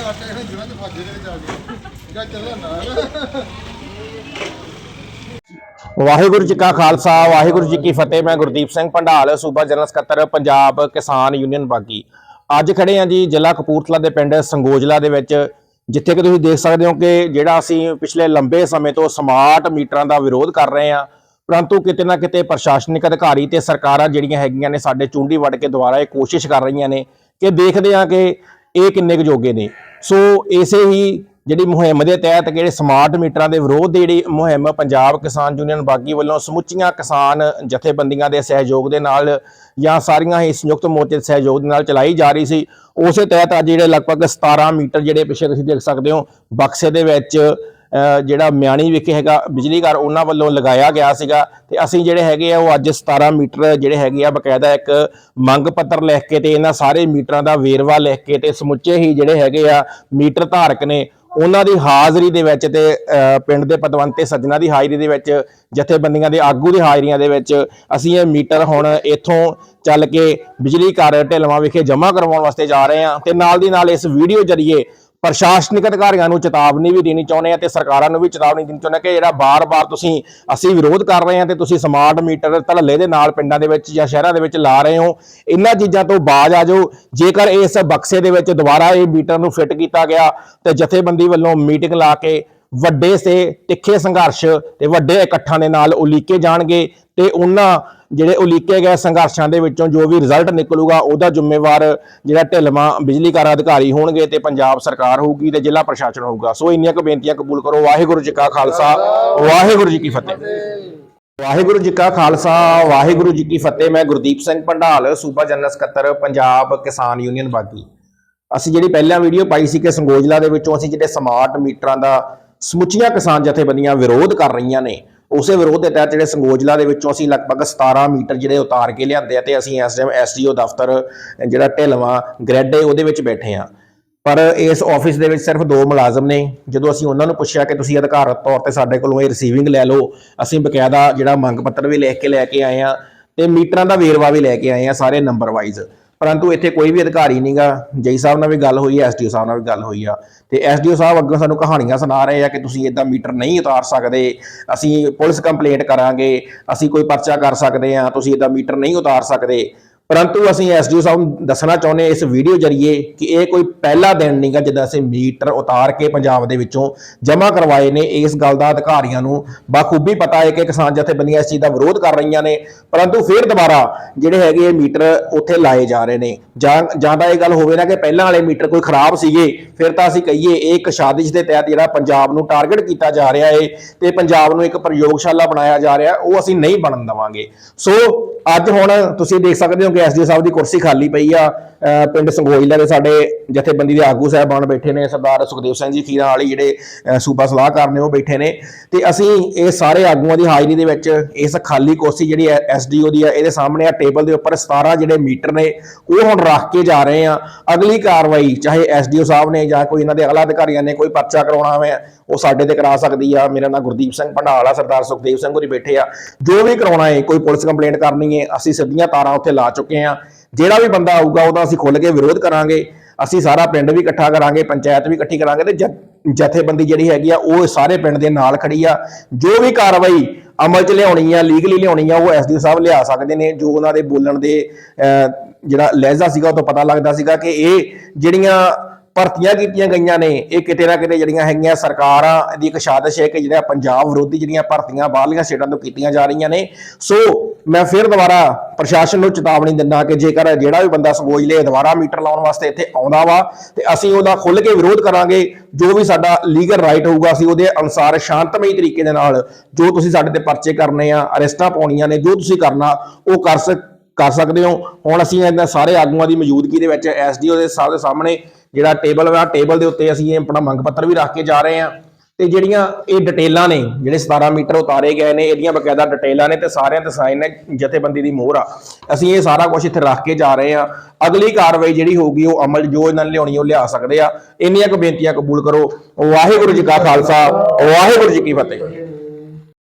ਨਾ ਆਟਾ ਇਹਨਾਂ ਜੁਣਾ ਤੇ ਫਾਜੇ ਦੇ ਵਿੱਚ ਆ ਗਿਆ। ਜਾਂ ਚੱਲੋ ਨਾ ਵਾਹਿਗੁਰੂ ਜੀ ਕਾ ਖਾਲਸਾ, ਵਾਹਿਗੁਰੂ ਜੀ ਕੀ ਫਤਿਹ। ਮੈਂ ਗੁਰਦੀਪ ਸਿੰਘ ਭੰਡਾਲ, ਸੂਬਾ ਜਨਰਲ ਸਕੱਤਰ, ਪੰਜਾਬ ਕਿਸਾਨ ਯੂਨੀਅਨ ਬਾਗੀ। ਅੱਜ ਖੜੇ ਹਾਂ ਜੀ ਜ਼ਿਲ੍ਹਾ ਕਪੂਰਥਲਾ ਦੇ ਪਿੰਡ ਸੰਗੋਜਲਾ ਦੇ ਵਿੱਚ, ਜਿੱਥੇ ਕਿ ਤੁਸੀਂ ਦੇਖ ਸਕਦੇ ਹੋ ਕਿ ਜਿਹੜਾ ਅਸੀਂ ਪਿਛਲੇ ਲੰਬੇ ਸਮੇਂ ਤੋਂ ਸਮਾਰਟ ਮੀਟਰਾਂ ਦਾ ਵਿਰੋਧ ਕਰ ਰਹੇ ਹਾਂ, ਪਰੰਤੂ ਕਿਤੇ ਨਾ ਕਿਤੇ ਪ੍ਰਸ਼ਾਸਨਿਕ ਅਧਿਕਾਰੀ ਤੇ ਸਰਕਾਰਾਂ ਜਿਹੜੀਆਂ ਹੈਗੀਆਂ ਨੇ ਸਾਡੇ ਚੁੰਡੀ ਵੜ ਕੇ ਦੁਬਾਰਾ ਇਹ ਕੋਸ਼ਿਸ਼ ਕਰ ਰਹੀਆਂ ਨੇ ਕਿ ਦੇਖਦੇ ਹਾਂ ਕਿ ਇਹ ਕਿੰਨੇ ਕੁ ਜੋਗੇ ਨੇ। ਸੋ ਇਸੇ ਹੀ ਜਿਹੜੀ ਮੁਹਿੰਮ ਦੇ ਤਹਿਤ ਜਿਹੜੇ ਸਮਾਰਟ ਮੀਟਰਾਂ ਦੇ ਵਿਰੋਧ ਦੀ ਜਿਹੜੀ ਮੁਹਿੰਮ ਪੰਜਾਬ ਕਿਸਾਨ ਯੂਨੀਅਨ ਬਾਗੀ ਵੱਲੋਂ ਸਮੁੱਚੀਆਂ ਕਿਸਾਨ ਜਥੇਬੰਦੀਆਂ ਦੇ ਸਹਿਯੋਗ ਦੇ ਨਾਲ ਜਾਂ ਸਾਰੀਆਂ ਹੀ ਸੰਯੁਕਤ ਮੋਰਚੇ ਦੇ ਸਹਿਯੋਗ ਦੇ ਨਾਲ ਚਲਾਈ ਜਾ ਰਹੀ ਸੀ, ਉਸੇ ਤਹਿਤ ਅੱਜ ਜਿਹੜੇ ਲਗਭਗ 17 ਮੀਟਰ ਜਿਹੜੇ ਪਿੱਛੇ ਤੁਸੀਂ ਦੇਖ ਸਕਦੇ ਹੋ, ਬਕਸੇ ਦੇ ਵਿੱਚ ਜਿਹੜਾ ਮਿਆਣੀ ਵਿਖੇ ਹੈਗਾ, ਬਿਜਲੀ ਘਰ ਉਹਨਾਂ ਵੱਲੋਂ ਲਗਾਇਆ ਗਿਆ ਸੀਗਾ। ਤੇ ਅਸੀਂ ਜਿਹੜੇ ਹੈਗੇ ਆ, ਉਹ ਅੱਜ 17 ਮੀਟਰ ਜਿਹੜੇ ਹੈਗੇ ਆ, ਬਕਾਇਦਾ ਇੱਕ ਮੰਗ ਪੱਤਰ ਲਿਖ ਕੇ ਤੇ ਇਹਨਾਂ ਸਾਰੇ ਮੀਟਰਾਂ ਦਾ ਵੇਰਵਾ ਲਿਖ ਕੇ ਤੇ ਸਮੁੱਚੇ ਹੀ ਜਿਹੜੇ ਹੈਗੇ ਆ, ਮੀਟਰ ਧਾਰਕ ਨੇ, ਉਹਨਾਂ ਦੀ ਹਾਜ਼ਰੀ ਦੇ ਵਿੱਚ ਤੇ ਪਿੰਡ ਦੇ ਪਤਵੰਤੇ ਸੱਜਣਾ ਦੀ ਹਾਜ਼ਰੀ ਦੇ ਵਿੱਚ, ਜਥੇਬੰਦੀਆਂ ਦੇ ਆਗੂ ਦੀ ਹਾਜ਼ਰੀਆਂ ਦੇ ਵਿੱਚ ਅਸੀਂ ਇਹ ਮੀਟਰ ਹੁਣ ਇੱਥੋਂ ਚੱਲ ਕੇ ਬਿਜਲੀ ਘਰ ਢਿਲਵਾਂ ਵਿਖੇ ਜਮ੍ਹਾਂ ਕਰਵਾਉਣ ਵਾਸਤੇ ਜਾ ਰਹੇ ਹਾਂ ਤੇ ਨਾਲ ਦੀ ਨਾਲ ਇਸ ਵੀਡੀਓ ਜਰੀਏ ਪ੍ਰਸ਼ਾਸਨਿਕ ਅਧਿਕਾਰੀਆਂ ਨੂੰ ਚੇਤਾਵਨੀ ਵੀ ਦੇਣੀ ਚਾਹੁੰਦੇ ਆ ਤੇ ਸਰਕਾਰਾਂ ਨੂੰ ਵੀ ਚੇਤਾਵਨੀ ਦੇਣੀ ਚਾਹੁੰਦੇ ਆ ਕਿ ਜਿਹੜਾ ਬਾਰ-ਬਾਰ ਤੁਸੀਂ ਅਸੀਂ ਵਿਰੋਧ ਕਰ ਰਹੇ ਹਾਂ ਤੇ ਤੁਸੀਂ ਸਮਾਰਟ ਮੀਟਰ ਧੜੱਲੇ ਦੇ ਨਾਲ ਪਿੰਡਾਂ ਦੇ ਵਿੱਚ ਜਾਂ ਸ਼ਹਿਰਾਂ ਦੇ ਵਿੱਚ ਲਾ ਰਹੇ ਹੋ, ਇਹਨਾਂ ਚੀਜ਼ਾਂ ਤੋਂ ਬਾਜ਼ ਆ ਜਾਓ। ਜੇਕਰ ਇਸ ਬਕਸੇ ਦੇ ਵਿੱਚ ਦੁਬਾਰਾ ਇਹ ਮੀਟਰ ਨੂੰ ਫਿੱਟ ਕੀਤਾ ਗਿਆ ਤੇ ਜਥੇਬੰਦੀ ਵੱਲੋਂ ਮੀਟਿੰਗ ਲਾ ਕੇ ਵੱਡੇ ਸੇ ਤਿੱਖੇ ਸੰਘਰਸ਼ ਤੇ ਵੱਡੇ ਇਕੱਠਾਂ ਦੇ ਨਾਲ ਉਲੀਕੇ ਜਾਣਗੇ ਤੇ ਉਹਨਾਂ ਜਿਹੜੇ ਉਲੀਕੇ ਗਏ ਸੰਘਰਸ਼ਾਂ ਦੇ ਵਿੱਚੋਂ ਜੋ ਵੀ ਰਿਜ਼ਲਟ ਨਿਕਲੂਗਾ ਉਹਦਾ ਜ਼ਿੰਮੇਵਾਰ ਜਿਹੜਾ ਢਿਲਵਾਂ ਬਿਜਲੀ ਘਰ ਅਧਿਕਾਰੀ ਹੋਣਗੇ ਤੇ ਪੰਜਾਬ ਸਰਕਾਰ ਹੋਊਗੀ ਤੇ ਜ਼ਿਲ੍ਹਾ ਪ੍ਰਸ਼ਾਸਨ ਹੋਊਗਾ। ਸੋ ਇੰਨੀਆਂ ਕੁ ਬੇਨਤੀਆਂ ਕਬੂਲ ਕਰੋ। ਵਾਹਿਗੁਰੂ ਜੀ ਕਾ ਖਾਲਸਾ, ਵਾਹਿਗੁਰੂ ਜੀ ਕੀ ਫਤਿਹ। ਵਾਹਿਗੁਰੂ ਜੀ ਕਾ ਖਾਲਸਾ, ਵਾਹਿਗੁਰੂ ਜੀ ਕੀ ਫਤਿਹ। ਮੈਂ ਗੁਰਦੀਪ ਸਿੰਘ ਭੰਡਾਲ, ਸੂਬਾ ਜਨਰਲ ਸਕੱਤਰ, ਪੰਜਾਬ ਕਿਸਾਨ ਯੂਨੀਅਨ ਬਾਗੀ। ਅਸੀਂ ਜਿਹੜੀ ਪਹਿਲਾਂ ਵੀਡੀਓ ਪਾਈ ਸੀ ਕਿ ਸੰਗੋਜਲਾ ਦੇ ਵਿੱਚੋਂ ਅਸੀਂ ਜਿਹੜੇ ਸਮਾਰਟ ਮੀਟਰਾਂ ਦਾ ਸਮੁੱਚੀਆਂ ਕਿਸਾਨ ਜਥੇਬੰਦੀਆਂ ਵਿਰੋਧ ਕਰ ਰਹੀਆਂ ਨੇ। ਉਸੇ ਵਿਰੋਧ ਦੇ ਤਹਿਤ ਜਿਹੜੇ ਸੰਗੋਜਲਾ ਦੇ ਵਿੱਚੋਂ ਅਸੀਂ ਲਗਭਗ 17 ਮੀਟਰ ਜਿਹੜੇ ਉਤਾਰ ਕੇ ਲਿਆਂਦੇ ਆ ਤੇ ਅਸੀਂ ਇਸ ਟਾਈਮ ਐਸਡੀਓ ਦਫ਼ਤਰ, ਜਿਹੜਾ ਢਿਲਵਾਂ, ਗ੍ਰੈਡ ਹੈ ਉਹਦੇ ਵਿੱਚ ਬੈਠੇ ਆ ਪਰ ਇਸ ਆਫਿਸ ਦੇ ਵਿੱਚ ਸਿਰਫ ਦੋ ਮੁਲਾਜ਼ਮ ਨੇ, ਜਦੋਂ ਅਸੀਂ ਉਹਨਾਂ ਨੂੰ ਪੁੱਛਿਆ ਕਿ ਤੁਸੀਂ ਅਧਿਕਾਰਤ ਤੌਰ ਤੇ ਸਾਡੇ ਕੋਲੋਂ ਇਹ ਰਿਸੀਵਿੰਗ ਲੈ ਲਓ, ਅਸੀਂ ਬਕਾਇਦਾ ਜਿਹੜਾ ਮੰਗ ਪੱਤਰ ਵੀ ਲਿਖ ਕੇ ਲੈ ਕੇ ਆਏ ਆ ਤੇ ਮੀਟਰਾਂ ਦਾ ਵੇਰਵਾ ਵੀ ਲੈ ਕੇ ਆਏ ਆ ਸਾਰੇ ਨੰਬਰ ਵਾਈਜ਼ ਪਰੰਤੂ ਇੱਥੇ ਕੋਈ ਵੀ ਅਧਿਕਾਰੀ ਨਹੀਂਗਾ ਜਈ ਸਾਹਿਬ ਨਾਲ ਵੀ ਗੱਲ ਹੋਈ ਹੈ ਐਸਡੀਓ ਸਾਹਿਬ ਨਾਲ ਵੀ ਗੱਲ ਹੋਈ ਆ। ਤੇ ਐਸਡੀਓ ਸਾਹਿਬ ਅੱਗੇ ਸਾਨੂੰ ਕਹਾਣੀਆਂ ਸੁਣਾ ਰਹੇ ਆ ਕਿ ਤੁਸੀਂ ਇਦਾਂ ਮੀਟਰ ਨਹੀਂ ਉਤਾਰ ਸਕਦੇ, ਅਸੀਂ ਪੁਲਿਸ ਕੰਪਲੇਂਟ ਕਰਾਂਗੇ, ਅਸੀਂ ਕੋਈ ਪਰਚਾ ਕਰ ਸਕਦੇ ਆ, ਤੁਸੀਂ ਇਦਾਂ ਮੀਟਰ ਨਹੀਂ ਉਤਾਰ ਸਕਦੇ। ਪਰੰਤੂ ਅਸੀਂ ਐਸਡੀਓ ਸਾਹਿਬ ਨੂੰ ਦੱਸਣਾ ਚਾਹੁੰਦੇ ਹਾਂ ਇਸ ਵੀਡੀਓ ਜਰੀਏ ਕਿ ਇਹ ਕੋਈ ਪਹਿਲਾ ਦਿਨ ਨਹੀਂਗਾ ਜਿੱਦਾਂ ਅਸੀਂ ਮੀਟਰ ਉਤਾਰ ਕੇ ਪੰਜਾਬ ਦੇ ਵਿੱਚੋਂ ਜਮ੍ਹਾਂ ਕਰਵਾਏ ਨੇ ਇਸ ਗੱਲ ਦਾ ਅਧਿਕਾਰੀਆਂ ਨੂੰ ਬਾਖੂਬੀ ਪਤਾ ਹੈ ਕਿ ਕਿਸਾਨ ਜਥੇਬੰਦੀਆਂ ਇਸ ਚੀਜ਼ ਦਾ ਵਿਰੋਧ ਕਰ ਰਹੀਆਂ ਨੇ, ਪਰੰਤੂ ਫਿਰ ਦੁਬਾਰਾ ਜਿਹੜੇ ਹੈਗੇ ਇਹ ਮੀਟਰ ਉੱਥੇ ਲਾਏ ਜਾ ਰਹੇ ਨੇ। ਜਾਂ ਜਾਂ ਤਾਂ ਇਹ ਗੱਲ ਹੋਵੇ ਨਾ ਕਿ ਪਹਿਲਾਂ ਵਾਲੇ ਮੀਟਰ ਕੋਈ ਖਰਾਬ ਸੀਗੇ, ਫਿਰ ਤਾਂ ਅਸੀਂ ਕਹੀਏ ਇਹ ਇੱਕ ਸਾਜ਼ਿਸ਼ ਦੇ ਤਹਿਤ ਜਿਹੜਾ ਪੰਜਾਬ ਨੂੰ ਟਾਰਗੇਟ ਕੀਤਾ ਜਾ ਰਿਹਾ ਹੈ ਤੇ ਪੰਜਾਬ ਨੂੰ ਇੱਕ ਪ੍ਰਯੋਗਸ਼ਾਲਾ ਬਣਾਇਆ ਜਾ ਰਿਹਾ, ਉਹ ਅਸੀਂ ਨਹੀਂ ਬਣਨ ਦੇਵਾਂਗੇ। ਸੋ, ਅੱਜ ਹੁਣ ਤੁਸੀਂ ਦੇਖ ਸਕਦੇ ਹੋ ਕਿ ਐਸਡੀ ਸਾਹਿਬ ਦੀ ਕੁਰਸੀ ਖਾਲੀ ਪਈ ਆ। ਪਿੰਡ ਸੰਗੋਈਲਾ ਦੇ ਸਾਡੇ ਜਥੇਬੰਦੀ ਦੇ ਆਗੂ ਸਾਹਿਬਾਨ ਬੈਠੇ ਨੇ, ਸਰਦਾਰ ਸੁਖਦੇਵ ਸਿੰਘ ਜੀ, ਖੀਰਾ ਵਾਲੀ ਜਿਹੜੇ ਸੂਬਾ ਸਲਾਹਕਾਰ ਨੇ, ਉਹ ਬੈਠੇ ਨੇ। ਤੇ ਅਸੀਂ ਇਹ ਸਾਰੇ ਆਗੂਆਂ ਦੀ ਹਾਜ਼ਰੀ ਦੇ ਵਿੱਚ, ਇਸ ਖਾਲੀ ਕੁਰਸੀ ਜਿਹੜੀ ਐਸਡੀਓ ਦੀ ਆ ਇਹਦੇ ਸਾਹਮਣੇ ਆ ਟੇਬਲ ਦੇ ਉੱਪਰ 17 ਜਿਹੜੇ ਮੀਟਰ ਨੇ, ਉਹ ਹੁਣ ਰੱਖ ਕੇ ਜਾ ਰਹੇ ਆ। ਅਗਲੀ ਕਾਰਵਾਈ, ਚਾਹੇ ਐਸਡੀਓ ਸਾਹਿਬ ਨੇ ਜਾਂ ਕੋਈ ਇਹਨਾਂ ਦੇ ਅਗਲਾ ਅਧਿਕਾਰੀਆਂ ਨੇ, ਕੋਈ ਪਰਚਾ ਕਰਾਉਣਾ ਹੋਵੇ, ਉਹ ਸਾਡੇ ਤੇ ਕਰਾ ਸਕਦੀ ਆ। ਮੇਰਾ ਨਾਮ ਗੁਰਦੀਪ ਸਿੰਘ ਭੰਡਾਲ ਆ, ਸਰਦਾਰ ਸੁਖਦੇਵ ਸਿੰਘ ਹੋਰੀ ਬੈਠੇ ਆ। ਜੋ ਵੀ ਕਰਾਉਣਾ ਹੈ ਕੋਈ ਪੁਲਿਸ ਕੰਪਲੇਂਟ ਕਰਨੀ ਹੈ ਅਸੀਂ ਸਿੱਧੀਆਂ ਤਾਰਾਂ ਉੱਥੇ ਲਾ ਚੁੱਕੇ ਆ। ਜਿਹੜਾ ਵੀ ਬੰਦਾ ਆਊਗਾ ਉਹਦਾ ਅਸੀਂ ਖੁੱਲ ਕੇ ਵਿਰੋਧ ਕਰਾਂਗੇ, ਅਸੀਂ ਸਾਰਾ ਪਿੰਡ ਵੀ ਇਕੱਠਾ ਕਰਾਂਗੇ, ਪੰਚਾਇਤ ਵੀ ਇਕੱਠੀ ਕਰਾਂਗੇ ਤੇ ਜਥੇਬੰਦੀ ਜਿਹੜੀ ਹੈਗੀ ਆ, ਉਹ ਸਾਰੇ ਪਿੰਡ ਦੇ ਨਾਲ ਖੜੀ ਆ। ਜੋ ਵੀ ਕਾਰਵਾਈ ਅਮਲ 'ਚ ਲਿਆਉਣੀ ਆ ਲੀਗਲੀ ਲਿਆਉਣੀ ਆ, ਉਹ ਐਸਡੀਓ ਸਾਹਿਬ ਲਿਆ ਸਕਦੇ ਨੇ। ਜੋ ਉਹਨਾਂ ਦੇ ਬੋਲਣ ਦੇ ਜਿਹੜਾ ਲਹਿਜ਼ਾ ਸੀਗਾ, ਉਹ ਤੋਂ ਪਤਾ ਲੱਗਦਾ ਸੀਗਾ ਕਿ ਇਹ ਜਿਹੜੀਆਂ ਭਰਤੀਆਂ ਕੀਤੀਆਂ ਗਈਆਂ ਨੇ। ਇਹ ਕਿਤੇ ਨਾ ਕਿਤੇ ਜਿਹੜੀਆਂ ਹੈਗੀਆਂ ਸਰਕਾਰਾਂ ਦੀ ਇੱਕ ਸਾਜ਼ਿਸ਼ ਹੈ ਕਿ ਜਿਹੜਾ ਪੰਜਾਬ ਵਿਰੋਧੀ ਜਿਹੜੀਆਂ ਭਰਤੀਆਂ ਬਾਹਰਲੀਆਂ ਸਟੇਟਾਂ ਤੋਂ ਕੀਤੀਆਂ ਜਾ ਰਹੀਆਂ ਨੇ। ਸੋ ਮੈਂ ਫਿਰ ਦੁਬਾਰਾ ਪ੍ਰਸ਼ਾਸਨ ਨੂੰ ਚੇਤਾਵਨੀ ਦਿੰਦਾ ਕਿ ਜੇਕਰ ਜਿਹੜਾ ਵੀ ਬੰਦਾ ਸੰਗੋਜਲੇ ਦੁਬਾਰਾ ਮੀਟਰ ਲਾਉਣ ਵਾਸਤੇ ਇੱਥੇ ਆਉਂਦਾ ਵਾ, ਤੇ ਅਸੀਂ ਉਹਦਾ ਖੁੱਲ੍ਹ ਕੇ ਵਿਰੋਧ ਕਰਾਂਗੇ। ਜੋ ਵੀ ਸਾਡਾ ਲੀਗਲ ਰਾਈਟ ਹੋਊਗਾ, ਅਸੀਂ ਉਹਦੇ ਅਨੁਸਾਰ ਸ਼ਾਂਤਮਈ ਤਰੀਕੇ ਦੇ ਨਾਲ ਜੋ ਤੁਸੀਂ ਸਾਡੇ ਤੇ ਪਰਚੇ ਕਰਨੇ ਆ, ਅਰੈਸਟਾਂ ਪਾਉਣੀਆਂ ਨੇ, ਜੋ ਤੁਸੀਂ ਕਰਨਾ, ਉਹ ਕਰ ਸਕ ਕਰ ਸਕਦੇ ਹੋ। ਹੁਣ ਅਸੀਂ ਇਹਨਾਂ ਸਾਰੇ ਆਗੂਆਂ ਦੀ ਮੌਜੂਦਗੀ ਦੇ ਵਿੱਚ ਐਸਡੀਓ ਦੇ ਸਾਹਿਬ ਦੇ ਸਾਹਮਣੇ ਜਿਹੜਾ ਟੇਬਲ ਵਾ ਟੇਬਲ ਦੇ ਉੱਤੇ ਅਸੀਂ ਇਹ ਆਪਣਾ ਮੰਗ ਪੱਤਰ ਵੀ ਰੱਖ ਕੇ ਜਾ ਰਹੇ ਹਾਂ। ਤੇ ਜਿਹੜੀਆਂ ਇਹ ਡਿਟੇਲਾਂ ਨੇ, ਜਿਹੜੇ 17 ਮੀਟਰ ਉਤਾਰੇ ਗਏ ਨੇ, ਇਹਦੀਆਂ ਬਕਾਇਦਾ ਡਿਟੇਲਾਂ ਨੇ ਤੇ ਸਾਰਿਆਂ ਤੇ ਸਾਈਨ ਨੇ ਜਥੇਬੰਦੀ ਦੀ ਮੋਹਰ ਆ। ਅਸੀਂ ਇਹ ਸਾਰਾ ਕੁਝ ਇੱਥੇ ਰੱਖ ਕੇ ਜਾ ਰਹੇ ਹਾਂ। ਅਗਲੀ ਕਾਰਵਾਈ ਜਿਹੜੀ ਹੋਊਗੀ, ਉਹ ਅਮਲ ਜੋ ਇਹਨਾਂ ਨੇ ਲਿਆਉਣੀ, ਉਹ ਲਿਆ ਸਕਦੇ ਆ। ਇੰਨੀਆਂ ਕੁ ਬੇਨਤੀਆਂ ਕਬੂਲ ਕਰੋ। ਵਾਹਿਗੁਰੂ ਜੀ ਕਾ ਖਾਲਸਾ, ਵਾਹਿਗੁਰੂ ਜੀ ਕੀ ਫਤਿਹ।